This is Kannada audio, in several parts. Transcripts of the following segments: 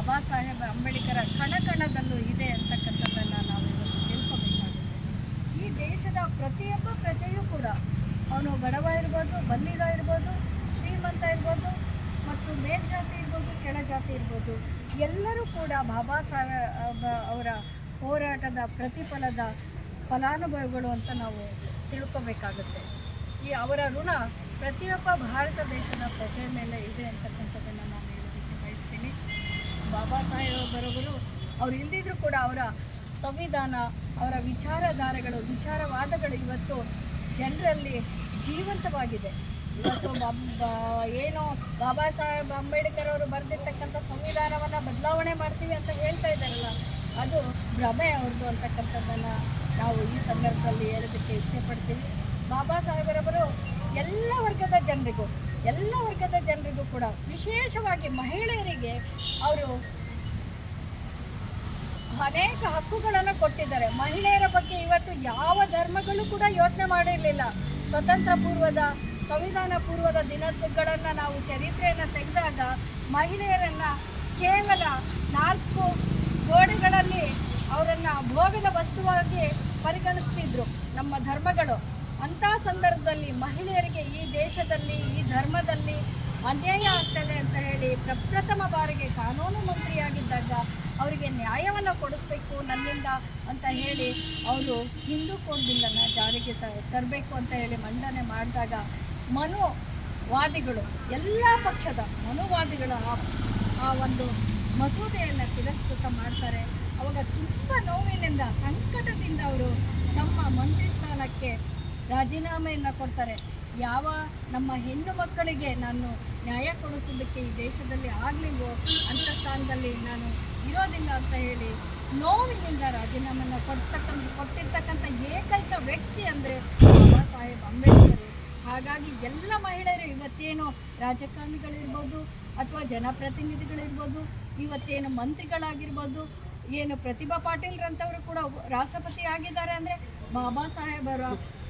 ಬಾಬಾ ಸಾಹೇಬ್ ಅಂಬೇಡ್ಕರ ಕಣಕಣದಲ್ಲೂ ಇದೆ ಅಂತಕ್ಕಂಥದ್ದನ್ನು ನಾವು ಇವತ್ತು ತಿಳ್ಕೊಬೇಕಾಗುತ್ತೆ. ಈ ದೇಶದ ಪ್ರತಿಯೊಬ್ಬ ಪ್ರಜೆಯೂ ಕೂಡ ಅವನು ಬಡವ ಇರ್ಬೋದು, ಬಲ್ಲಿಗ ಇರ್ಬೋದು, ಶ್ರೀಮಂತ ಇರ್ಬೋದು ಮತ್ತು ಮೇಲ್ಜಾತಿ ಇರ್ಬೋದು ಕೆಳಜಾತಿ ಇರ್ಬೋದು, ಎಲ್ಲರೂ ಕೂಡ ಬಾಬಾ ಸಾಹೇಬ್ ಅವರ ಹೋರಾಟದ ಪ್ರತಿಫಲದ ಫಲಾನುಭವಿಗಳು ಅಂತ ನಾವು ತಿಳ್ಕೊಬೇಕಾಗುತ್ತೆ. ಈ ಅವರ ಋಣ ಪ್ರತಿಯೊಬ್ಬ ಭಾರತ ದೇಶದ ಪ್ರಜೆ ಮೇಲೆ ಇದೆ ಬಯಸ್ತೀನಿ ಬಾಬಾ ಸಾಹೇಬರವರು ಅವ್ರು ಇಲ್ದಿದ್ರು ಕೂಡ ಅವರ ಸಂವಿಧಾನ, ಅವರ ವಿಚಾರಧಾರೆಗಳು, ವಿಚಾರವಾದಗಳು ಇವತ್ತು ಜನರಲ್ಲಿ ಜೀವಂತವಾಗಿದೆ. ಇವತ್ತು ಏನು ಬಾಬಾ ಸಾಹೇಬ್ ಅಂಬೇಡ್ಕರ್ ಅವರು ಬರೆದಿರ್ತಕ್ಕಂಥ ಸಂವಿಧಾನವನ್ನು ಬದಲಾವಣೆ ಮಾಡ್ತೀವಿ ಅಂತ ಹೇಳ್ತಾ ಇದ್ದಾರಲ್ಲ, ಅದು ಭ್ರಮೆ ಅವ್ರದ್ದು ಅಂತಕ್ಕಂಥದ್ದನ್ನು ನಾವು ಈ ಸಂದರ್ಭದಲ್ಲಿ ಹೇಳೋದಕ್ಕೆ ಇಚ್ಛೆ ಪಡ್ತೀವಿ. ಬಾಬಾ ಸಾಹೇಬರವರು ಎಲ್ಲ ವರ್ಗದ ಜನರಿಗೂ ಎಲ್ಲ ವರ್ಗದ ಜನರಿಗೂ ಕೂಡ ವಿಶೇಷವಾಗಿ ಮಹಿಳೆಯರಿಗೆ ಅವರು ಅನೇಕ ಹಕ್ಕುಗಳನ್ನು ಕೊಟ್ಟಿದ್ದಾರೆ. ಮಹಿಳೆಯರ ಬಗ್ಗೆ ಇವತ್ತು ಯಾವ ಧರ್ಮಗಳು ಕೂಡ ಯೋಚನೆ ಮಾಡಿರಲಿಲ್ಲ. ಸ್ವತಂತ್ರ ಪೂರ್ವದ, ಸಂವಿಧಾನ ಪೂರ್ವದ ದಿನಗಳನ್ನು ನಾವು ಚರಿತ್ರೆಯನ್ನು ತೆಗೆದಾಗ ಮಹಿಳೆಯರನ್ನು ಕೇವಲ ನಾಲ್ಕು ಗೋಡೆಗಳಲ್ಲಿ ಅವರನ್ನು ಭೋಗದ ವಸ್ತುವಾಗಿ ಪರಿಗಣಿಸ್ತಿದ್ರು ನಮ್ಮ ಧರ್ಮಗಳು. ಅಂಥ ಸಂದರ್ಭದಲ್ಲಿ ಮಹಿಳೆಯರಿಗೆ ಈ ದೇಶದಲ್ಲಿ, ಈ ಧರ್ಮದಲ್ಲಿ ಅನ್ಯಾಯ ಆಗ್ತದೆ ಅಂತ ಹೇಳಿ ಪ್ರಪ್ರಥಮ ಬಾರಿಗೆ ಕಾನೂನು ಮಂತ್ರಿಯಾಗಿದ್ದಾಗ ಅವರಿಗೆ ನ್ಯಾಯವನ್ನು ಕೊಡಿಸ್ಬೇಕು ನನ್ನಿಂದ ಅಂತ ಹೇಳಿ ಅವರು ಹಿಂದೂ ಕೋಡ್ ಬಿಲ್ಲನ್ನು ಜಾರಿಗೆ ತರಬೇಕು ಅಂತ ಹೇಳಿ ಮಂಡನೆ ಮಾಡಿದಾಗ ಮನುವಾದಿಗಳು, ಎಲ್ಲ ಪಕ್ಷದ ಮನೋವಾದಿಗಳು ಆ ಒಂದು ಮಸೂದೆಯನ್ನು ತಿರಸ್ಕೃತ ಮಾಡ್ತಾರೆ. ಅವಾಗ ತುಂಬ ನೋವಿನಿಂದ, ಸಂಕಟದಿಂದ ಅವರು ತಮ್ಮ ಮಂತ್ರಿ ಸ್ಥಾನಕ್ಕೆ ರಾಜೀನಾಮೆಯನ್ನು ಕೊಡ್ತಾರೆ. ಯಾವ ನಮ್ಮ ಹೆಣ್ಣು ಮಕ್ಕಳಿಗೆ ನಾನು ನ್ಯಾಯ ಕೊಡಿಸೋದಕ್ಕೆ ಈ ದೇಶದಲ್ಲಿ ಆಗಲಿಲ್ವೋ? ಅಂಥ ಸ್ಥಾನದಲ್ಲಿ ನಾನು ಇರೋದಿಲ್ಲ ಅಂತ ಹೇಳಿ ನೋವಿನಿಂದ ರಾಜೀನಾಮೆಯನ್ನು ಕೊಡ್ತಕ್ಕಂಥ, ಕೊಟ್ಟಿರ್ತಕ್ಕಂಥ ಏಕೈಕ ವ್ಯಕ್ತಿ ಅಂದರೆ ಬಾಬಾ ಸಾಹೇಬ್ ಅಂಬೇಡ್ಕರ್. ಹಾಗಾಗಿ ಎಲ್ಲ ಮಹಿಳೆಯರು ಇವತ್ತೇನು ರಾಜಕಾರಣಿಗಳಿರ್ಬೋದು ಅಥವಾ ಜನಪ್ರತಿನಿಧಿಗಳಿರ್ಬೋದು, ಇವತ್ತೇನು ಮಂತ್ರಿಗಳಾಗಿರ್ಬೋದು, ಏನು ಪ್ರತಿಭಾ ಪಾಟೀಲ್ರಂಥವರು ಕೂಡ ರಾಷ್ಟ್ರಪತಿ ಆಗಿದ್ದಾರೆ ಅಂದರೆ ಬಾಬಾ ಸಾಹೇಬರ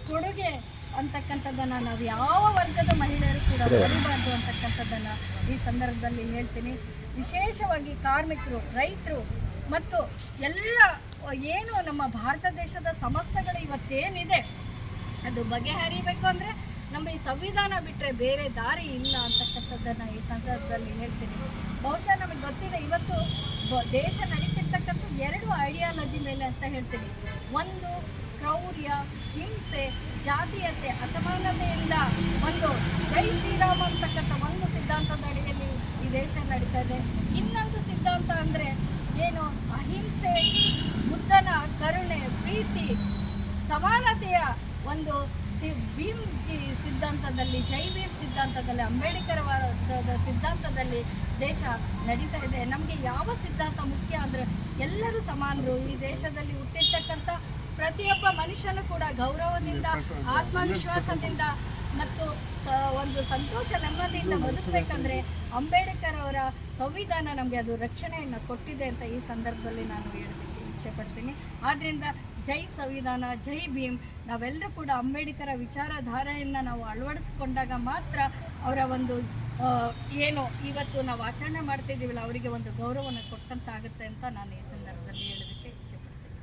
ಕೊಡುಗೆ ಅಂತಕ್ಕಂಥದ್ದನ್ನು ನಾವು ಯಾವ ವರ್ಗದ ಮಹಿಳೆಯರು ಕೂಡ ಬರೀಬಾರ್ದು ಅಂತಕ್ಕಂಥದ್ದನ್ನು ಈ ಸಂದರ್ಭದಲ್ಲಿ ಹೇಳ್ತೀನಿ. ವಿಶೇಷವಾಗಿ ಕಾರ್ಮಿಕರು ರೈತರು ಮತ್ತು ಎಲ್ಲ ಏನು ನಮ್ಮ ಭಾರತ ದೇಶದ ಸಮಸ್ಯೆಗಳು ಇವತ್ತೇನಿದೆ ಅದು ಬಗೆಹರಿಬೇಕು ಅಂದರೆ ನಮ್ಮ ಈ ಸಂವಿಧಾನ ಬಿಟ್ಟರೆ ಬೇರೆ ದಾರಿ ಇಲ್ಲ ಅಂತಕ್ಕಂಥದ್ದನ್ನು ಈ ಸಂದರ್ಭದಲ್ಲಿ ಹೇಳ್ತೀನಿ. ಬಹುಶಃ ನಮಗೆ ಗೊತ್ತಿದೆ ಇವತ್ತು ದೇಶ ನಡೀತಿರ್ತಕ್ಕಂಥ ಎರಡು ಐಡಿಯಾಲಜಿ ಮೇಲೆ ಅಂತ ಹೇಳ್ತೀನಿ. ಒಂದು ಕ್ರೌರ್ಯ, ಹಿಂಸೆ, ಜಾತೀಯತೆ, ಅಸಮಾನತೆಯಿಂದ ಒಂದು ಜೈ ಶ್ರೀರಾಮ್ ಅಂತಕ್ಕಂಥ ಒಂದು ಸಿದ್ಧಾಂತದ ಅಡಿಯಲ್ಲಿ ಈ ದೇಶ ನಡೀತಾ ಇದೆ. ಇನ್ನೊಂದು ಸಿದ್ಧಾಂತ ಅಂದರೆ ಏನು? ಅಹಿಂಸೆ, ಬುದ್ಧನ ಕರುಣೆ, ಪ್ರೀತಿ, ಸಮಾನತೆಯ ಒಂದು ಸಿ, ಭೀಮ್ ಜಿ ಸಿದ್ಧಾಂತದಲ್ಲಿ, ಜೈ ಭೀಮ್ ಸಿದ್ಧಾಂತದಲ್ಲಿ ಅಂಬೇಡ್ಕರ್ ವಾದದ ಸಿದ್ಧಾಂತದಲ್ಲಿ ದೇಶ ನಡೀತಾ ಇದೆ. ನಮಗೆ ಯಾವ ಸಿದ್ಧಾಂತ ಮುಖ್ಯ ಅಂದರೆ ಎಲ್ಲರೂ ಸಮಾನರು. ಈ ದೇಶದಲ್ಲಿ ಹುಟ್ಟಿರ್ತಕ್ಕಂಥ ಪ್ರತಿಯೊಬ್ಬ ಮನುಷ್ಯನು ಕೂಡ ಗೌರವದಿಂದ, ಆತ್ಮವಿಶ್ವಾಸದಿಂದ ಮತ್ತು ಒಂದು ಸಂತೋಷ, ನೆಮ್ಮದಿಯಿಂದ ಬದುಕಬೇಕಂದ್ರೆ ಅಂಬೇಡ್ಕರ್ ಅವರ ಸಂವಿಧಾನ ನಮಗೆ ಅದು ರಕ್ಷಣೆಯನ್ನು ಕೊಟ್ಟಿದೆ ಅಂತ ಈ ಸಂದರ್ಭದಲ್ಲಿ ನಾನು ಹೇಳೋದಕ್ಕೆ ಇಚ್ಛೆ ಪಡ್ತೀನಿ ಆದ್ದರಿಂದ ಜೈ ಸಂವಿಧಾನ, ಜೈ ಭೀಮ್. ನಾವೆಲ್ಲರೂ ಕೂಡ ಅಂಬೇಡ್ಕರ ವಿಚಾರಧಾರೆಯನ್ನು ನಾವು ಅಳವಡಿಸ್ಕೊಂಡಾಗ ಮಾತ್ರ ಅವರ ಒಂದು ಏನು ಇವತ್ತು ನಾವು ಆಚರಣೆ ಮಾಡ್ತಿದ್ದೀವಲ್ಲ, ಅವರಿಗೆ ಒಂದು ಗೌರವವನ್ನು ಕೊಟ್ಟಂತಾಗುತ್ತೆ ಅಂತ ನಾನು ಈ ಸಂದರ್ಭದಲ್ಲಿ ಹೇಳೋದಕ್ಕೆ ಇಚ್ಛೆ ಪಡ್ತೀನಿ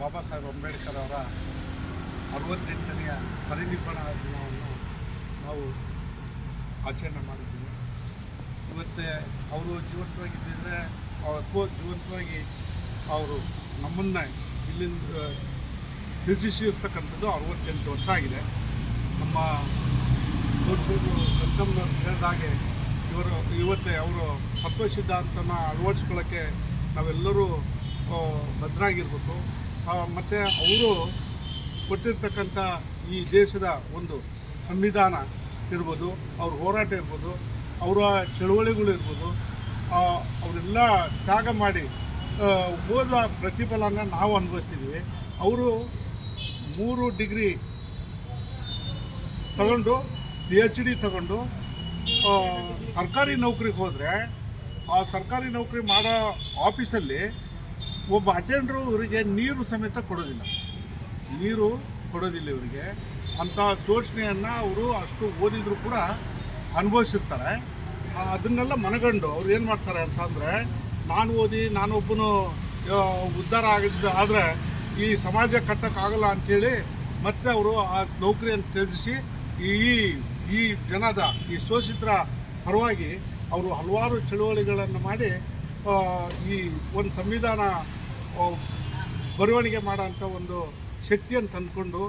ಬಾಬಾ ಸಾಹೇಬ್ ಅಂಬೇಡ್ಕರ್ ಅವರ ಅರವತ್ತೆಂಟನೆಯ ಪರಿನಿಬ್ಬಣ ದಿನವನ್ನು ನಾವು ಆಚರಣೆ ಮಾಡಿದ್ದೀವಿ. ಇವತ್ತೇ ಅವರು ಜೀವಂತವಾಗಿದ್ದರೆ ಅವತ್ತು ಜೀವಂತವಾಗಿ ಅವರು ನಮ್ಮನ್ನು ಇಲ್ಲಿಂದ ತಿರುಚಿಸಿರ್ತಕ್ಕಂಥದ್ದು ಅರವತ್ತೆಂಟು ವರ್ಷ ಆಗಿದೆ. ನಮ್ಮ ಕಲ್ಕಮ್ನವ್ರು ಹೇಳಿದಾಗೆ ಇವರು, ಇವತ್ತೇ ಅವರು ತತ್ವ ಸಿದ್ಧಾಂತನ ಅಳವಡಿಸ್ಕೊಳ್ಳೋಕ್ಕೆ ನಾವೆಲ್ಲರೂ ಭದ್ರಾಗಿರ್ಬೇಕು. ಮತ್ತು ಅವರು ಕೊಟ್ಟಿರ್ತಕ್ಕಂಥ ಈ ದೇಶದ ಒಂದು ಸಂವಿಧಾನ ಇರ್ಬೋದು, ಅವ್ರ ಹೋರಾಟ ಇರ್ಬೋದು, ಅವರ ಚಳುವಳಿಗಳು ಇರ್ಬೋದು ಅವರೆಲ್ಲ ತ್ಯಾಗ ಮಾಡಿ ಹೋದ ಪ್ರತಿಫಲನ ನಾವು ಅನುಭವಿಸ್ತಿದ್ದೀವಿ ಅವರು ಮೂರು ಡಿಗ್ರಿ ತಗೊಂಡು ಪಿ ಎಚ್ ಡಿ ತಗೊಂಡು ಸರ್ಕಾರಿ ನೌಕರಿಗೆ ಹೋದರೆ ಆ ಸರ್ಕಾರಿ ನೌಕರಿ ಮಾಡೋ ಆಫೀಸಲ್ಲಿ ಒಬ್ಬ ಅಟೆಂಡ್ರು ಇವರಿಗೆ ನೀರು ಸಮೇತ ಕೊಡೋದಿಲ್ಲ. ನೀರು ಕೊಡೋದಿಲ್ಲ ಇವರಿಗೆ. ಅಂಥ ಶೋಷಣೆಯನ್ನು ಅವರು ಅಷ್ಟು ಓದಿದ್ರು ಕೂಡ ಅನುಭವಿಸಿರ್ತಾರೆ. ಅದನ್ನೆಲ್ಲ ಮನಗಂಡು ಅವ್ರು ಏನು ಮಾಡ್ತಾರೆ ಅಂತಂದರೆ ನಾನು ಓದಿ ನಾನೊಬ್ಬನು ಉದ್ಧಾರ ಆಗಿದ್ದ ಆದರೆ ಈ ಸಮಾಜ ಕಟ್ಟೋಕ್ಕಾಗಲ್ಲ ಅಂಥೇಳಿ ಮತ್ತೆ ಅವರು ಆ ನೌಕರಿಯನ್ನು ತ್ಯಜಿಸಿ ಈ ಈ ಜನದ, ಈ ಶೋಷಿತರ ಪರವಾಗಿ ಅವರು ಹಲವಾರು ಚಳುವಳಿಗಳನ್ನು ಮಾಡಿ ಈ ಒಂದು ಸಂವಿಧಾನ ಬರವಣಿಗೆ ಮಾಡೋಂಥ ಒಂದು ಶಕ್ತಿಯನ್ನು ತಂದುಕೊಂಡು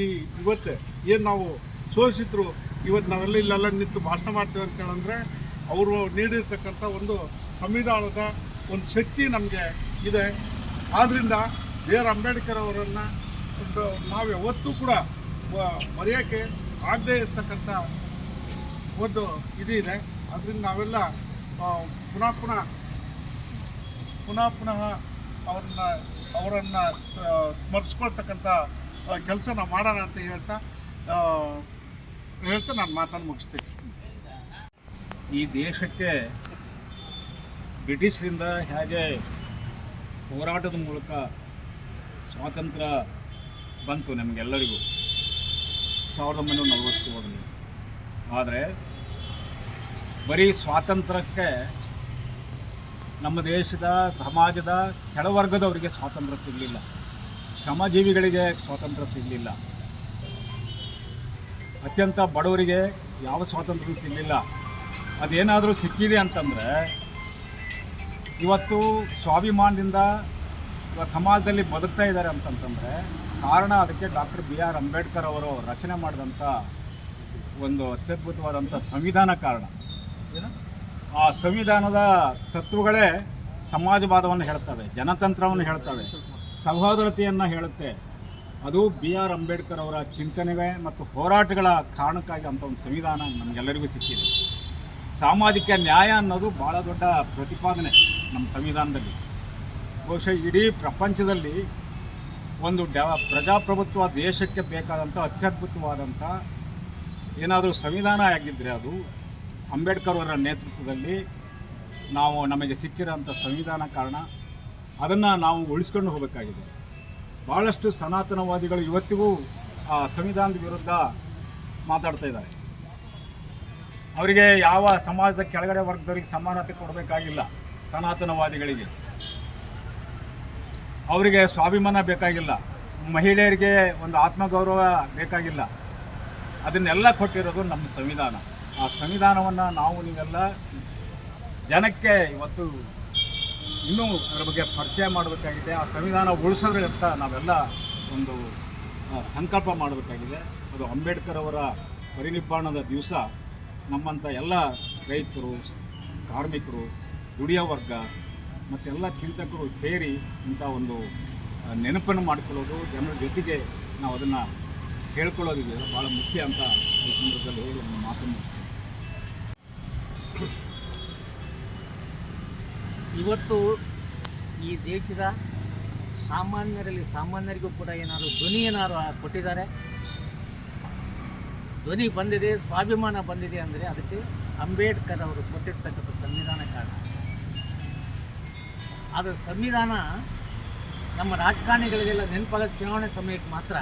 ಈ ಇವತ್ತು ಏನು ನಾವು ಸೋಲಿಸಿದ್ರು ಇವತ್ತು ನಾವೆಲ್ಲ ಇಲ್ಲೆಲ್ಲ ನಿಂತು ಭಾಷಣ ಮಾಡ್ತೇವೆ ಅಂತ ಹೇಳಂದ್ರೆ, ಅವರು ನೀಡಿರ್ತಕ್ಕಂಥ ಒಂದು ಸಂವಿಧಾನದ ಒಂದು ಶಕ್ತಿ ನಮಗೆ ಇದೆ. ಆದ್ದರಿಂದ ಬಿ ಆರ್ ಅಂಬೇಡ್ಕರ್ ಅವರನ್ನು ನಾವು ಯಾವತ್ತೂ ಕೂಡ ಮರೆಯೋಕ್ಕೆ ಆಗದೇ ಇರ್ತಕ್ಕಂಥ ಒಂದು ಇದಿದೆ. ಇದೆ ಅದರಿಂದ ನಾವೆಲ್ಲ ಪುನಃ ಪುನಃ ಪುನಃ ಪುನಃ ಅವ್ರನ್ನ, ಅವರನ್ನು ಸ್ಮರಿಸ್ಕೊಳ್ತಕ್ಕಂಥ ಕೆಲಸ ನಾವು ಮಾಡೋಣ ಅಂತ ಹೇಳ್ತಾ ಹೇಳ್ತಾ ನಾನು ಮಾತನ್ನು ಮುಗಿಸ್ತೀನಿ. ಈ ದೇಶಕ್ಕೆ ಬ್ರಿಟಿಷರಿಂದ ಹೇಗೆ ಹೋರಾಟದ ಮೂಲಕ ಸ್ವಾತಂತ್ರ್ಯ ಬಂತು ನಮಗೆಲ್ಲರಿಗೂ? ಸಾವಿರದ ಒಂಬೈನೂರ ನಲವತ್ತೇಳರಲ್ಲಿ ಆದರೆ ಬರೀ ಸ್ವಾತಂತ್ರ್ಯಕ್ಕೆ ನಮ್ಮ ದೇಶದ, ಸಮಾಜದ ಕೆಳವರ್ಗದವರಿಗೆ ಸ್ವಾತಂತ್ರ್ಯ ಸಿಗಲಿಲ್ಲ. ಶ್ರಮಜೀವಿಗಳಿಗೆ ಸ್ವಾತಂತ್ರ್ಯ ಸಿಗಲಿಲ್ಲ. ಅತ್ಯಂತ ಬಡವರಿಗೆ ಯಾವ ಸ್ವಾತಂತ್ರ್ಯ ಸಿಗಲಿಲ್ಲ. ಅದೇನಾದರೂ ಸಿಕ್ಕಿದೆ ಅಂತಂದರೆ, ಇವತ್ತು ಸ್ವಾಭಿಮಾನದಿಂದ ಇವತ್ತು ಸಮಾಜದಲ್ಲಿ ಬದುಕ್ತಾ ಇದ್ದಾರೆ ಅಂತಂತಂದರೆ, ಕಾರಣ ಅದಕ್ಕೆ ಡಾಕ್ಟರ್ ಬಿ ಆರ್ ಅಂಬೇಡ್ಕರ್ ಅವರು ರಚನೆ ಮಾಡಿದಂಥ ಒಂದು ಅತ್ಯದ್ಭುತವಾದಂಥ ಸಂವಿಧಾನ ಕಾರಣ. ಆ ಸಂವಿಧಾನದ ತತ್ವಗಳೇ ಸಮಾಜವಾದವನ್ನು ಹೇಳ್ತವೆ, ಜನತಂತ್ರವನ್ನು ಹೇಳ್ತವೆ ಸಹೋದರತೆಯನ್ನು ಹೇಳುತ್ತೆ. ಅದು ಬಿ ಆರ್ ಅಂಬೇಡ್ಕರ್ ಅವರ ಚಿಂತನೆಗೆ ಮತ್ತು ಹೋರಾಟಗಳ ಕಾರಣಕ್ಕಾಗಿ ಅಂಥ ಒಂದು ಸಂವಿಧಾನ ನಮಗೆಲ್ಲರಿಗೂ ಸಿಕ್ಕಿದೆ. ಸಾಮಾಜಿಕ ನ್ಯಾಯ ಅನ್ನೋದು ಭಾಳ ದೊಡ್ಡ ಪ್ರತಿಪಾದನೆ ನಮ್ಮ ಸಂವಿಧಾನದಲ್ಲಿ. ಬಹುಶಃ ಇಡೀ ಪ್ರಪಂಚದಲ್ಲಿ ಒಂದು ಡ, ಪ್ರಜಾಪ್ರಭುತ್ವ ದೇಶಕ್ಕೆ ಬೇಕಾದಂಥ ಅತ್ಯದ್ಭುತವಾದಂಥ ಏನಾದರೂ ಸಂವಿಧಾನ ಆಗಿದ್ದರೆ ಅದು ಅಂಬೇಡ್ಕರ್ ಅವರ ನೇತೃತ್ವದಲ್ಲಿ ನಾವು ನಮಗೆ ಸಿಕ್ಕಿರೋಂಥ ಸಂವಿಧಾನ ಕಾರಣ, ಅದನ್ನು ನಾವು ಉಳಿಸ್ಕೊಂಡು ಹೋಗಬೇಕಾಗಿದೆ. ಭಾಳಷ್ಟು ಸನಾತನವಾದಿಗಳು ಇವತ್ತಿಗೂ ಆ ಸಂವಿಧಾನದ ವಿರುದ್ಧ ಮಾತಾಡ್ತಾ ಇದ್ದಾರೆ. ಅವರಿಗೆ ಯಾವ ಸಮಾಜದ ಕೆಳಗಡೆ ವರ್ಗದವರಿಗೆ ಸಮಾನತೆ ಕೊಡಬೇಕಾಗಿಲ್ಲ ಸನಾತನವಾದಿಗಳಿಗೆ. ಅವರಿಗೆ ಸ್ವಾಭಿಮಾನ ಬೇಕಾಗಿಲ್ಲ, ಮಹಿಳೆಯರಿಗೆ ಒಂದು ಆತ್ಮಗೌರವ ಬೇಕಾಗಿಲ್ಲ. ಅದನ್ನೆಲ್ಲ ಕೊಟ್ಟಿರೋದು ನಮ್ಮ ಸಂವಿಧಾನ. ಆ ಸಂವಿಧಾನವನ್ನು ನಾವು ನೀವೆಲ್ಲ ಜನಕ್ಕೆ ಇವತ್ತು ಇನ್ನೂ ಅದರ ಬಗ್ಗೆ ಪರಿಚಯ ಮಾಡಬೇಕಾಗಿದೆ. ಆ ಸಂವಿಧಾನ ಉಳಿಸೋದ್ರತ್ತ ನಾವೆಲ್ಲ ಒಂದು ಸಂಕಲ್ಪ ಮಾಡಬೇಕಾಗಿದೆ. ಅದು ಅಂಬೇಡ್ಕರ್ ಅವರ ಪರಿನಿಬ್ಬಾಣದ ದಿವಸ. ನಮ್ಮಂಥ ಎಲ್ಲ ರೈತರು, ಕಾರ್ಮಿಕರು, ದುಡಿಯೋ ವರ್ಗ ಮತ್ತೆಲ್ಲ ಚಿಂತಕರು ಸೇರಿ ಇಂಥ ಒಂದು ನೆನಪನ್ನು ಮಾಡಿಕೊಳ್ಳೋದು, ಜನರ ಜೊತೆಗೆ ನಾವು ಅದನ್ನು ಹೇಳ್ಕೊಳ್ಳೋದಿದೆ. ಭಾಳ ಮುಖ್ಯ ಅಂತ ಈ ಸಂದರ್ಭದಲ್ಲಿ ಹೇಳಿ ನನ್ನ ಮಾತನ್ನು ಇವತ್ತು ಈ ದೇಶದ ಸಾಮಾನ್ಯರಲ್ಲಿ ಸಾಮಾನ್ಯರಿಗೂ ಕೂಡ ಏನಾದರೂ ಧ್ವನಿ ಏನಾದ್ರು ಕೊಟ್ಟಿದ್ದಾರೆ. ಧ್ವನಿ ಬಂದಿದೆ, ಸ್ವಾಭಿಮಾನ ಬಂದಿದೆ ಅಂದರೆ ಅದಕ್ಕೆ ಅಂಬೇಡ್ಕರ್ ಅವರು ಕೊಟ್ಟಿರ್ತಕ್ಕಂಥ ಸಂವಿಧಾನ ಕಾರಣ ಅದು ಸಂವಿಧಾನ ನಮ್ಮ ರಾಜಕಾರಣಿಗಳಿಗೆಲ್ಲ ನೆನಪಾಗೋದು ಚುನಾವಣೆ ಸಮಯಕ್ಕೆ ಮಾತ್ರ.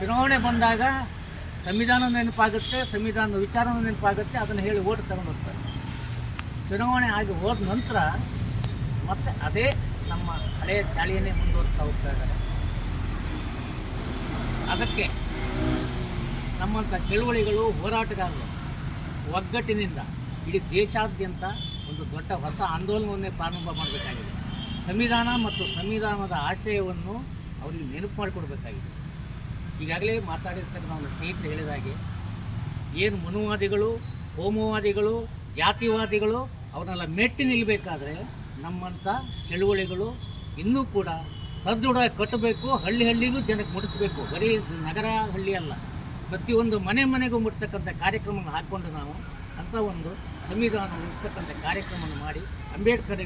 ಚುನಾವಣೆ ಬಂದಾಗ ಸಂವಿಧಾನ ನೆನಪಾಗುತ್ತೆ, ಸಂವಿಧಾನದ ವಿಚಾರ ನೆನಪಾಗುತ್ತೆ, ಅದನ್ನು ಹೇಳಿ ಓಟ್ ತಗೊಂಡು ಹೋಗ್ತಾರೆ ಚುನಾವಣೆ ಆಗಿ ಹೋದ ನಂತರ ಮತ್ತೆ ಅದೇ ನಮ್ಮ ಹಳೆಯ ದಾಳಿಯನ್ನೇ ಮುಂದುವರಿಸ್ತಾ ಹೋಗ್ತಾ ಇದ್ದಾರೆ. ಅದಕ್ಕೆ ನಮ್ಮಂಥ ಚಳುವಳಿಗಳು ಹೋರಾಟಗಾರರು ಒಗ್ಗಟ್ಟಿನಿಂದ ಇಡೀ ದೇಶಾದ್ಯಂತ ಒಂದು ದೊಡ್ಡ ಹೊಸ ಆಂದೋಲನವನ್ನೇ ಪ್ರಾರಂಭ ಮಾಡಬೇಕಾಗಿದೆ. ಸಂವಿಧಾನ ಮತ್ತು ಸಂವಿಧಾನದ ಆಶಯವನ್ನು ಅವರಿಗೆ ನೆನಪು ಮಾಡಿಕೊಡ್ಬೇಕಾಗಿದೆ. ಈಗಾಗಲೇ ಮಾತಾಡಿರ್ತಕ್ಕಂಥ ನಮ್ಮ ಸ್ನೇಹಿತರು ಹೇಳಿದ ಹಾಗೆ, ಏನು ಮನುವಾದಿಗಳು, ಹೋಮವಾದಿಗಳು, ಜಾತಿವಾದಿಗಳು ಅವನ್ನೆಲ್ಲ ಮೆಟ್ಟಿ ನಿಲ್ಲಬೇಕಾದ್ರೆ ನಮ್ಮಂಥ ಚಳುವಳಿಗಳು ಇನ್ನೂ ಕೂಡ ಸದೃಢವಾಗಿ ಕಟ್ಟಬೇಕು, ಹಳ್ಳಿ ಹಳ್ಳಿಗೂ ಜನಕ್ಕೆ ಮುಟ್ಟಿಸ್ಬೇಕು. ಬರೀ ನಗರ ಹಳ್ಳಿ ಅಲ್ಲ, ಪ್ರತಿಯೊಂದು ಮನೆ ಮನೆಗೂ ಮುಟ್ತಕ್ಕಂಥ ಕಾರ್ಯಕ್ರಮವನ್ನು ಹಾಕ್ಕೊಂಡು ನಾವು ಅಂಥ ಒಂದು ಸಂವಿಧಾನ ಉಳಿಸ್ತಕ್ಕಂಥ ಕಾರ್ಯಕ್ರಮವನ್ನು ಮಾಡಿ ಅಂಬೇಡ್ಕರ್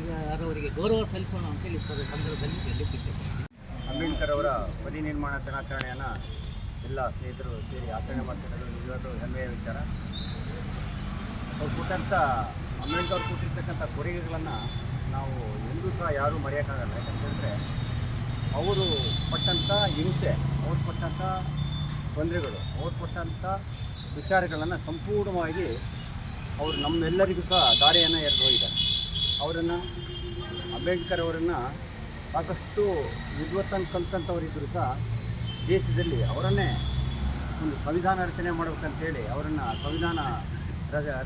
ಅವರಿಗೆ ಗೌರವ ಸಲ್ಲಿಸೋಣ ಅಂತೇಳಿ ಈ ಸಂದರ್ಭದಲ್ಲಿ ಹೇಳಲಿಕ್ಕಿದ್ದೇನೆ ಅಂಬೇಡ್ಕರ್ ಅವರ ಪರಿನಿರ್ಮಾಣ ದಿನಾಚರಣೆಯನ್ನು ಎಲ್ಲ ಸ್ನೇಹಿತರು ಸೇರಿ ಆಚರಣೆ ಮಾಡ್ತಿರೋದು ನಿಜವಾಗ್ಲೂ ಹೆಮ್ಮೆಯ ವಿಚಾರ. ಕೊಟ್ಟಂಥ ಅಂಬೇಡ್ಕರ್ ಕೊಟ್ಟಿರ್ತಕ್ಕಂಥ ಕೊಡುಗೆಗಳನ್ನು ನಾವು ಎಂದೂ ಸಹ ಯಾರೂ ಮರೆಯೋಕ್ಕಾಗಲ್ಲ. ಯಾಕಂತಂದರೆ ಅವರು ಪಟ್ಟಂಥ ಹಿಂಸೆ, ಅವ್ರು ಪಟ್ಟಂಥ ತೊಂದರೆಗಳು, ಅವ್ರು ಪಟ್ಟಂಥ ವಿಚಾರಗಳನ್ನು ಸಂಪೂರ್ಣವಾಗಿ ಅವರು ನಮ್ಮೆಲ್ಲರಿಗೂ ಸಹ ದಾರಿಯನ್ನು ಎರೆದು ಹೋಗಿದ್ದಾರೆ. ಅವರನ್ನು ಅಂಬೇಡ್ಕರ್ ಅವರನ್ನು ಸಾಕಷ್ಟು ವಿದ್ವತ್ತನ್ನು ಸಹ ದೇಶದಲ್ಲಿ ಅವರನ್ನೇ ಒಂದು ಸಂವಿಧಾನ ರಚನೆ ಮಾಡಬೇಕಂತೇಳಿ ಅವರನ್ನು ಸಂವಿಧಾನ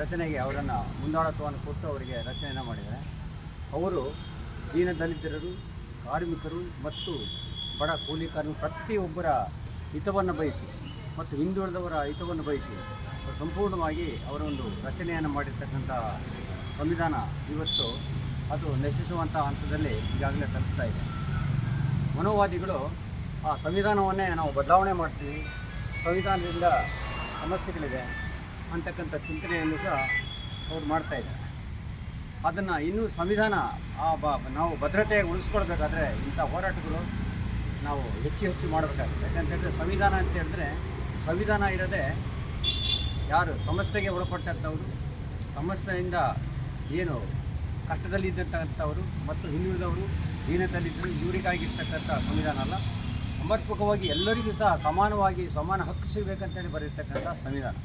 ರಚನೆಗೆ ಅವರನ್ನು ಮುಂದಾಳತ್ವವನ್ನು ಕೊಟ್ಟು ಅವರಿಗೆ ರಚನೆಯನ್ನು ಮಾಡಿದ್ದಾರೆ. ಅವರು ದೀನ ದಲಿತರು ಕಾರ್ಮಿಕರು ಮತ್ತು ಬಡ ಕೂಲಿ ಕಾರ್ಮಿಕ ಪ್ರತಿಯೊಬ್ಬರ ಹಿತವನ್ನು ಬಯಸಿ ಮತ್ತು ಹಿಂದುಳಿದವರ ಹಿತವನ್ನು ಬಯಸಿ ಸಂಪೂರ್ಣವಾಗಿ ಅವರ ಒಂದು ರಚನೆಯನ್ನು ಮಾಡಿರ್ತಕ್ಕಂಥ ಸಂವಿಧಾನ ಇವತ್ತು ಅದು ನಶಿಸುವಂಥ ಹಂತದಲ್ಲಿ ಈಗಾಗಲೇ ತಲುಪ್ತಾ ಇದೆ. ಮನೋವಾದಿಗಳು ಆ ಸಂವಿಧಾನವನ್ನೇ ನಾವು ಬದಲಾವಣೆ ಮಾಡ್ತೀವಿ. ಸಂವಿಧಾನದಿಂದ ಸಮಸ್ಯೆಗಳಿದೆ. ಅಂತಕ್ಕಂಥ ಚಿಂತನೆಯನ್ನು ಸಹ ಅವ್ರು ಮಾಡ್ತಾಯಿದ್ದಾರೆ ಅದನ್ನು ಇನ್ನೂ ಸಂವಿಧಾನ, ಆ ಬ, ನಾವು ಭದ್ರತೆ ಉಳಿಸ್ಕೊಳ್ಬೇಕಾದ್ರೆ ಇಂಥ ಹೋರಾಟಗಳು ನಾವು ಹೆಚ್ಚು ಹೆಚ್ಚು ಮಾಡಬೇಕಾಗುತ್ತೆ. ಯಾಕಂತೇಳಿದ್ರೆ ಸಂವಿಧಾನ ಅಂತ ಹೇಳಿದ್ರೆ ಸಂವಿಧಾನ ಇರದೆ ಯಾರು ಸಮಸ್ಯೆಗೆ ಒಳಪಟ್ಟಂಥವರು, ಸಮಸ್ಯೆಯಿಂದ ಏನು ಕಷ್ಟದಲ್ಲಿದ್ದಂಥವರು ಮತ್ತು ಹಿಂದುಳಿದವರು ದೀನದಲ್ಲಿದ್ದರು ಇವರಿಗಾಗಿರ್ತಕ್ಕಂಥ ಸಂವಿಧಾನ ಅಲ್ಲ. ಸಮರ್ಪಕವಾಗಿ ಎಲ್ಲರಿಗೂ ಸಹ ಸಮಾನವಾಗಿ ಸಮಾನ ಹಕ್ಕು ಸಿಗಬೇಕಂತೇಳಿ ಬರೆದಿರ್ತಕ್ಕಂಥ ಸಂವಿಧಾನ.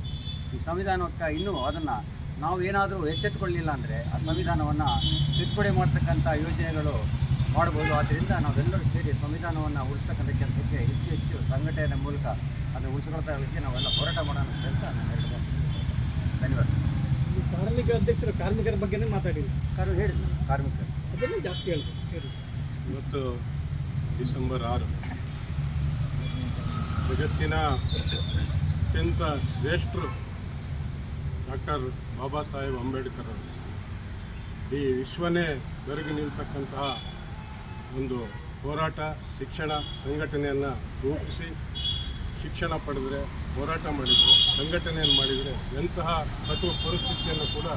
ಈ ಸಂವಿಧಾನಕ್ಕೆ ಇನ್ನೂ ಅದನ್ನು ನಾವು ಏನಾದರೂ ಎಚ್ಚೆತ್ತುಕೊಳ್ಳಿಲ್ಲ ಅಂದರೆ ಆ ಸಂವಿಧಾನವನ್ನು ತಿದ್ದುಪಡಿ ಮಾಡ್ತಕ್ಕಂಥ ಯೋಜನೆಗಳು ಮಾಡ್ಬೋದು. ಆದ್ದರಿಂದ ನಾವೆಲ್ಲರೂ ಸೇರಿ ಸಂವಿಧಾನವನ್ನು ಉಳಿಸ್ತಕ್ಕಂಥ ಕೆಲಸಕ್ಕೆ ಹೆಚ್ಚು ಹೆಚ್ಚು ಸಂಘಟನೆ ಮೂಲಕ ಅದನ್ನು ಉಳಿಸ್ಕೊಳ್ತಾ ಇದಕ್ಕೆ ನಾವೆಲ್ಲ ಹೋರಾಟ ಮಾಡೋಣ ಅಂತ ನಾನು ಹೇಳ್ಬೋದು ಧನ್ಯವಾದ. ಕಾರ್ಮಿಕ ಅಧ್ಯಕ್ಷರು ಕಾರ್ಮಿಕರ ಬಗ್ಗೆನೇ ಮಾತಾಡಿಲ್ಲ. ಕಾರ್ಮಿಕ ಹೇಳಿದ್ರು ಕಾರ್ಮಿಕರು ಅದನ್ನೇ ಜಾಸ್ತಿ ಹೇಳ್ಬೇಕು. ಹೇಳಿ. ಇವತ್ತು ಡಿಸೆಂಬರ್ ಆರು ಜಗತ್ತಿನ ಅತ್ಯಂತ ಶ್ರೇಷ್ಠರು ಡಾಕ್ಟರ್ ಬಾಬಾ ಸಾಹೇಬ್ ಅಂಬೇಡ್ಕರ್ ಅವರು. ಈ ವಿಶ್ವನೇ ಬೆರಗಿ ನಿಲ್ತಕ್ಕಂತಹ ಒಂದು ಹೋರಾಟ, ಶಿಕ್ಷಣ ಸಂಘಟನೆಯನ್ನು ರೂಪಿಸಿ ಶಿಕ್ಷಣ ಪಡೆದರೆ ಹೋರಾಟ ಮಾಡಿದರೆ, ಸಂಘಟನೆಯನ್ನು ಮಾಡಿದರೆ ಎಂತಹ ಕಟು ಪರಿಸ್ಥಿತಿಯನ್ನು ಕೂಡ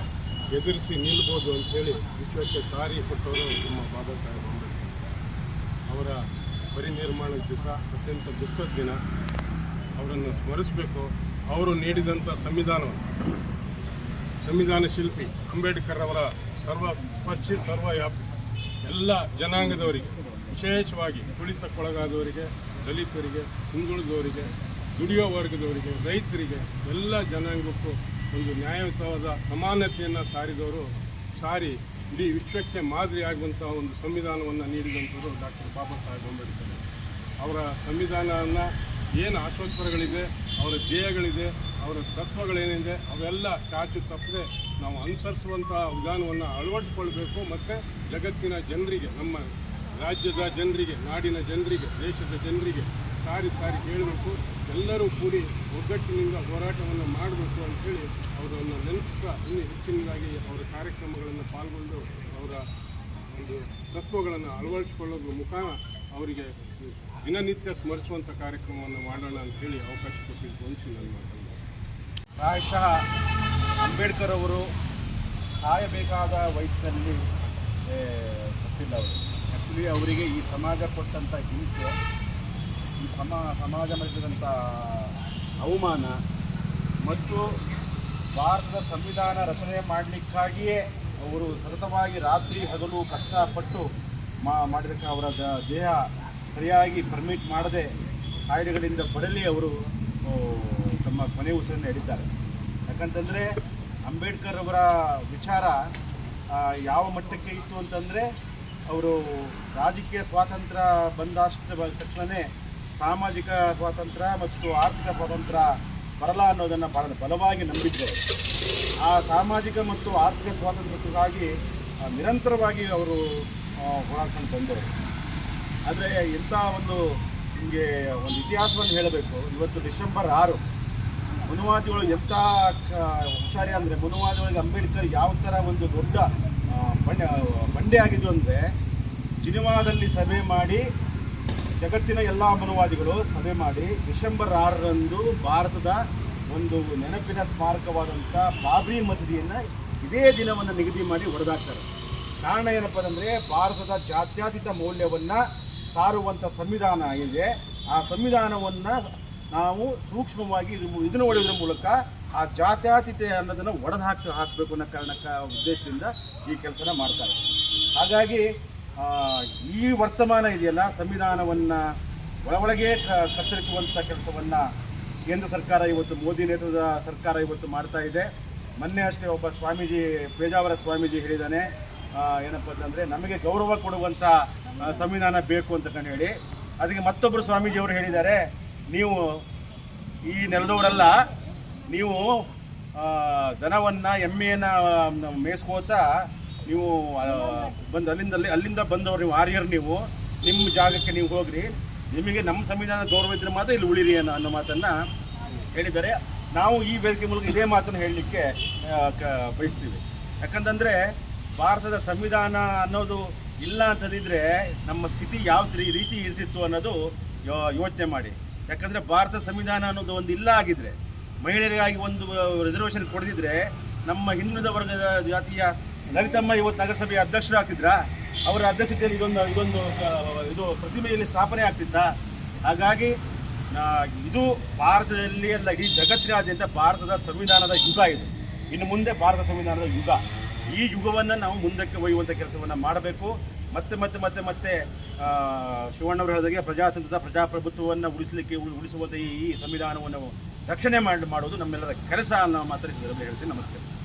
ಎದುರಿಸಿ ನಿಲ್ಬೋದು ಅಂತೇಳಿ ವಿಶ್ವಕ್ಕೆ ಸಾರಿ ಕೊಟ್ಟವರು ನಮ್ಮ ಬಾಬಾ ಸಾಹೇಬ್ ಅಂಬೇಡ್ಕರ್ ಅವರ. ಪರಿನಿರ್ಮಾಣದ ದಿವಸ ಅತ್ಯಂತ ದುಃಖದ ದಿನ. ಅವರನ್ನು ಸ್ಮರಿಸಬೇಕು. ಅವರು ನೀಡಿದಂಥ ಸಂವಿಧಾನವನ್ನು ಸಂವಿಧಾನ ಶಿಲ್ಪಿ ಅಂಬೇಡ್ಕರ್ ಅವರ ಸರ್ವ ಸ್ಪರ್ಶಿ, ಸರ್ವವ್ಯಾಪಿ, ಎಲ್ಲ ಜನಾಂಗದವರಿಗೆ, ವಿಶೇಷವಾಗಿ ತುಳಿತಕ್ಕೊಳಗಾದವರಿಗೆ, ದಲಿತರಿಗೆ, ಹಿಂದುಳಿದವರಿಗೆ, ದುಡಿಯೋ ವರ್ಗದವರಿಗೆ, ರೈತರಿಗೆ, ಎಲ್ಲ ಜನಾಂಗಕ್ಕೂ ಒಂದು ನ್ಯಾಯಯುತವಾದ ಸಮಾನತೆಯನ್ನು ಸಾರಿದವರು, ಸಾರಿ ಇಡೀ ವಿಶ್ವಕ್ಕೆ ಮಾದರಿಯಾಗುವಂಥ ಒಂದು ಸಂವಿಧಾನವನ್ನು ನೀಡಿದಂಥವರು ಡಾಕ್ಟರ್ ಬಾಬಾ ಸಾಹೇಬ್ ಅಂಬೇಡ್ಕರ್. ಅವರ ಸಂವಿಧಾನವನ್ನು ಏನು ಆಶೋತ್ತರಗಳಿದೆ, ಅವರ ಧ್ಯೇಯಗಳಿದೆ ಅವರ ತತ್ವಗಳೇನಿದೆ, ಅವೆಲ್ಲ ಚಾಚು ತಪ್ಪದೆ ನಾವು ಅನುಸರಿಸುವಂತಹ ವಿಧಾನವನ್ನು ಅಳವಡಿಸ್ಕೊಳ್ಬೇಕು ಮತ್ತು ಜಗತ್ತಿನ ಜನರಿಗೆ, ನಮ್ಮ ರಾಜ್ಯದ ಜನರಿಗೆ, ನಾಡಿನ ಜನರಿಗೆ, ದೇಶದ ಜನರಿಗೆ ಸಾರಿ ಸಾರಿ ಹೇಳಬೇಕು. ಎಲ್ಲರೂ ಕೂಡಿ ಒಗ್ಗಟ್ಟಿನಿಂದ ಹೋರಾಟವನ್ನು ಮಾಡಬೇಕು ಅಂತೇಳಿ ಅವರನ್ನು ನೆನಪಿಸ್ತಾ ಇನ್ನೂ ಹೆಚ್ಚಿನದಾಗಿ ಅವರ ಕಾರ್ಯಕ್ರಮಗಳನ್ನು ಪಾಲ್ಗೊಂಡು ಅವರ ಒಂದು ತತ್ವಗಳನ್ನು ಅಳವಡಿಸಿಕೊಳ್ಳೋದ್ರ ಮುಖಾನ ಅವರಿಗೆ ದಿನನಿತ್ಯ ಸ್ಮರಿಸುವಂಥ ಕಾರ್ಯಕ್ರಮವನ್ನು ಮಾಡೋಣ ಅಂತ ಹೇಳಿ ಅವಕಾಶ ಕೊಟ್ಟಿದ್ದು ಅಂತ ನಾನು ಪ್ರಾಯಶಃ ಅಂಬೇಡ್ಕರ್ ಅವರು ಸಾಯಬೇಕಾದ ವಯಸ್ಸಿನಲ್ಲಿ ಏ, ಸತ್ತಿಲ್ಲ ಅವರು. ಆ್ಯಕ್ಚುಲಿ ಅವರಿಗೆ ಈ ಸಮಾಜ ಕೊಟ್ಟಂಥ ಹಿಂಸೆ ಈ ಸಮ ಸಮಾಜ ಮಾಡಿದಂಥ ಅವಮಾನ ಮತ್ತು ಭಾರತದ ಸಂವಿಧಾನ ರಚನೆ ಮಾಡಲಿಕ್ಕಾಗಿಯೇ ಅವರು ಸತತವಾಗಿ ರಾತ್ರಿ ಹಗಲು ಕಷ್ಟಪಟ್ಟು ಮಾಡಿದಕ್ಕೆ ಅವರ ದೇಹ ಸರಿಯಾಗಿ ಪರ್ಮಿಟ್ ಮಾಡದೆ ಕಾಯಿಲೆಗಳಿಂದ ಬಡಲಿ ಅವರು. ತಮ್ಮ ಕೊನೆ ಉಸಿರನ್ನು ಎಳಿದ್ದಾರೆ ಯಾಕಂತಂದರೆ ಅಂಬೇಡ್ಕರ್ ಅವರ ವಿಚಾರ ಯಾವ ಮಟ್ಟಕ್ಕೆ ಇತ್ತು ಅಂತಂದರೆ ಅವರು ರಾಜಕೀಯ ಸ್ವಾತಂತ್ರ್ಯ ಬಂದಷ್ಟು ತಕ್ಷಣವೇ ಸಾಮಾಜಿಕ ಸ್ವಾತಂತ್ರ್ಯ ಮತ್ತು ಆರ್ಥಿಕ ಸ್ವಾತಂತ್ರ್ಯ ಬರಲ್ಲ ಅನ್ನೋದನ್ನು ಬಹಳ ಬಲವಾಗಿ ನಂಬಿದ್ದರು ಆ ಸಾಮಾಜಿಕ ಮತ್ತು ಆರ್ಥಿಕ ಸ್ವಾತಂತ್ರ್ಯಕ್ಕಾಗಿ ನಿರಂತರವಾಗಿ ಅವರು ಹೋರಾಡ್ಕೊಂಡು ಬಂದರು. ಆದರೆ ಇಂಥ ಒಂದು ನಿಮಗೆ ಒಂದು ಇತಿಹಾಸವನ್ನು ಹೇಳಬೇಕು. ಇವತ್ತು ಡಿಸೆಂಬರ್ ಆರು ಮನುವಾದಿಗಳು ಎಂಥ ಹುಷಾರಿ ಅಂದರೆ ಮನುವಾದಿಗಳಿಗೆ ಅಂಬೇಡ್ಕರ್ ಯಾವ ಥರ ಒಂದು ದೊಡ್ಡ ಬಂಡೆ ಬಂಡೆ ಆಗಿದ್ದು ಅಂದರೆ ಜಿನಿವಾದಲ್ಲಿ ಸಭೆ ಮಾಡಿ, ಜಗತ್ತಿನ ಎಲ್ಲ ಮನುವಾದಿಗಳು ಸಭೆ ಮಾಡಿ ಡಿಸೆಂಬರ್ ಆರರಂದು ಭಾರತದ ಒಂದು ನೆನಪಿನ ಸ್ಮಾರಕವಾದಂಥ ಬಾಬ್ರಿ ಮಸೀದಿಯನ್ನು ಇದೇ ದಿನವನ್ನು ನಿಗದಿ ಮಾಡಿ ಹೊಡೆದಾಕ್ತಾರೆ. ಕಾರಣ ಏನಪ್ಪ ಅಂದರೆ ಭಾರತದ ಜಾತ್ಯತೀತ ಮೌಲ್ಯವನ್ನು ಸಾರುವಂಥ ಸಂವಿಧಾನ ಇದೆ. ಆ ಸಂವಿಧಾನವನ್ನು ನಾವು ಸೂಕ್ಷ್ಮವಾಗಿ ಇದು ಇದನ್ನು ಹೊಡೆಯೋದ್ರ ಮೂಲಕ ಆ ಜಾತ್ಯಾತೀತೆ ಅನ್ನೋದನ್ನು ಒಡೆದು ಹಾಕಿ ಹಾಕಬೇಕು ಅನ್ನೋ ಕಾರಣಕ್ಕೆ ಉದ್ದೇಶದಿಂದ ಈ ಕೆಲಸನ ಮಾಡ್ತಾರೆ. ಹಾಗಾಗಿ ಈ ವರ್ತಮಾನ ಇದೆಯಲ್ಲ, ಸಂವಿಧಾನವನ್ನು ಒಳಗೆ ಕತ್ತರಿಸುವಂಥ ಕೆಲಸವನ್ನು ಕೇಂದ್ರ ಸರ್ಕಾರ ಇವತ್ತು, ಮೋದಿ ನೇತೃತ್ವದ ಸರ್ಕಾರ ಇವತ್ತು ಮಾಡ್ತಾ ಇದೆ. ಮೊನ್ನೆ ಅಷ್ಟೇ ಒಬ್ಬ ಸ್ವಾಮೀಜಿ, ಪೇಜಾವರ ಸ್ವಾಮೀಜಿ ಹೇಳಿದ್ದಾನೆ ಏನಪ್ಪ ಅಂತಂದರೆ, ನಮಗೆ ಗೌರವ ಕೊಡುವಂಥ ಸಂವಿಧಾನ ಬೇಕು ಅಂತಕೊಂಡು ಹೇಳಿ. ಅದಕ್ಕೆ ಮತ್ತೊಬ್ಬರು ಸ್ವಾಮೀಜಿಯವರು ಹೇಳಿದ್ದಾರೆ ನೀವು ಈ ನೆಲದವರೆಲ್ಲ, ನೀವು ದನವನ್ನು, ಎಮ್ಮೆಯನ್ನು ಮೇಯಿಸ್ಕೋತಾ ನೀವು ಬಂದು ಅಲ್ಲಿಂದಲ್ಲಿ ಅಲ್ಲಿಂದ ಬಂದವರು ನೀವು, ಆರ್ಯರ್ ನೀವು, ನಿಮ್ಮ ಜಾಗಕ್ಕೆ ನೀವು ಹೋಗ್ರಿ. ನಿಮಗೆ ನಮ್ಮ ಸಂವಿಧಾನ ಗೌರವ ಇದ್ರೆ ಮಾತ್ರ ಇಲ್ಲಿ ಉಳಿರಿ ಅನ್ನೋ ಅನ್ನೋ ಮಾತನ್ನು ಹೇಳಿದ್ದಾರೆ. ನಾವು ಈ ವೇದಿಕೆ ಮೂಲಕ ಇದೇ ಮಾತನ್ನು ಹೇಳಲಿಕ್ಕೆ ಬಯಸ್ತೀವಿ. ಯಾಕಂತಂದರೆ, ಭಾರತದ ಸಂವಿಧಾನ ಅನ್ನೋದು ಇಲ್ಲ ಅಂತಂದಿದ್ರೆ ನಮ್ಮ ಸ್ಥಿತಿ ಯಾವ ರೀತಿ ಇರ್ತಿತ್ತು ಅನ್ನೋದು ಯೋಚನೆ ಮಾಡಿ. ಯಾಕಂದರೆ ಭಾರತ ಸಂವಿಧಾನ ಅನ್ನೋದು ಒಂದು ಇಲ್ಲ ಆಗಿದ್ರೆ, ಮಹಿಳೆಯರಿಗಾಗಿ ಒಂದು ರಿಸರ್ವೇಷನ್ ಕೊಡದಿದ್ರೆ ನಮ್ಮ ಹಿಂದುಳಿದ ವರ್ಗದ ಜಾತಿಯ ಲಲಿತಮ್ಮ ಇವತ್ತು ನಗರಸಭೆಯ ಅಧ್ಯಕ್ಷರಾಗ್ತಿದ್ರಾ? ಅವರ ಅಧ್ಯಕ್ಷತೆಯಲ್ಲಿ ಇದೊಂದು ಇದೊಂದು ಇದು ಪ್ರತಿಮೆಯಲ್ಲಿ ಸ್ಥಾಪನೆ ಆಗ್ತಿತ್ತಾ? ಹಾಗಾಗಿ ಇದು ಭಾರತದಲ್ಲಿ ಅಲ್ಲ, ಇಡೀ ಜಗತ್ತಿನಾದ್ಯಂತ ಭಾರತದ ಸಂವಿಧಾನದ ಯುಗ ಇದು. ಇನ್ನು ಮುಂದೆ ಭಾರತ ಸಂವಿಧಾನದ ಯುಗ. ಈ ಯುಗವನ್ನು ನಾವು ಮುಂದಕ್ಕೆ ಒಯ್ಯುವಂಥ ಕೆಲಸವನ್ನು ಮಾಡಬೇಕು. ಮತ್ತೆ ಮತ್ತೆ ಮತ್ತೆ ಮತ್ತೆ ಶಿವಣ್ಣವರು ಹೇಳಿದಾಗೆ ಪ್ರಜಾತಂತ್ರದ ಪ್ರಜಾಪ್ರಭುತ್ವವನ್ನು ಉಳಿಸಲಿಕ್ಕೆ ಉಳಿ- ಉಳಿಸುವಂಥ ಈ ಸಂವಿಧಾನವನ್ನು ರಕ್ಷಣೆ ಮಾಡಿ ಮಾಡೋದು ನಮ್ಮೆಲ್ಲರ ಕೆಲಸ ಅನ್ನೋ ಮಾತ್ರ ಹೇಳ್ತೀನಿ. ನಮಸ್ತೆ.